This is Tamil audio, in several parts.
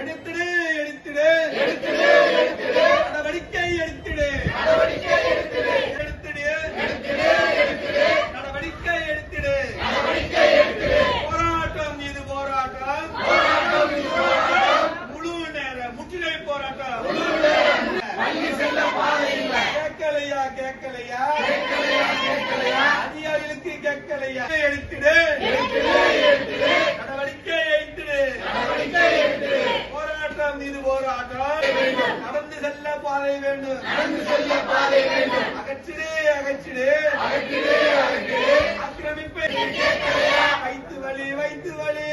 எடுத்துடு எடுத்துடு எடுத்துடு எடுத்துடு நடவடிக்கை எடுத்துடு நடவடிக்கை எடுத்துடு எடுத்துடு. எடுத்துடு எடுத்துடு. நடவடிக்கை எடுத்துடு நடவடிக்கை எடுத்துடு. போராட்டம் இது போராட்டம். போராட்டம் முழு நேர முற்றுகை போராட்டம். முழு நேர இல்லை கேட்கலையா கேட்கலையா? போராட்டம் இது போராட்டம் நடந்து செல்ல பாதை வேண்டும். அகற்றிடு அகற்றிடு. ஆக்கிரமிப்பை. வைத்து வழி வைத்து வழி.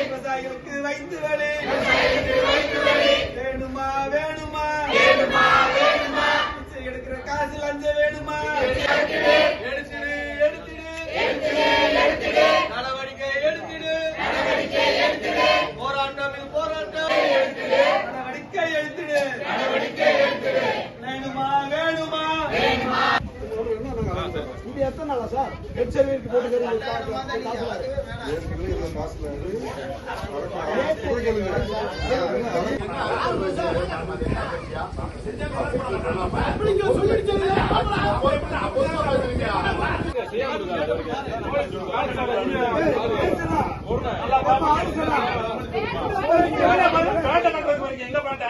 விவசாயிகளுக்கு வைத்து வழி. வேணுமா வேணுமா? பிச்சை எடுக்கிற காசு லஞ்ச இது எத்தனை நாளா சார் ஹெட் சர்வீஸ்க்கு போட்டு எங்க பாட்ட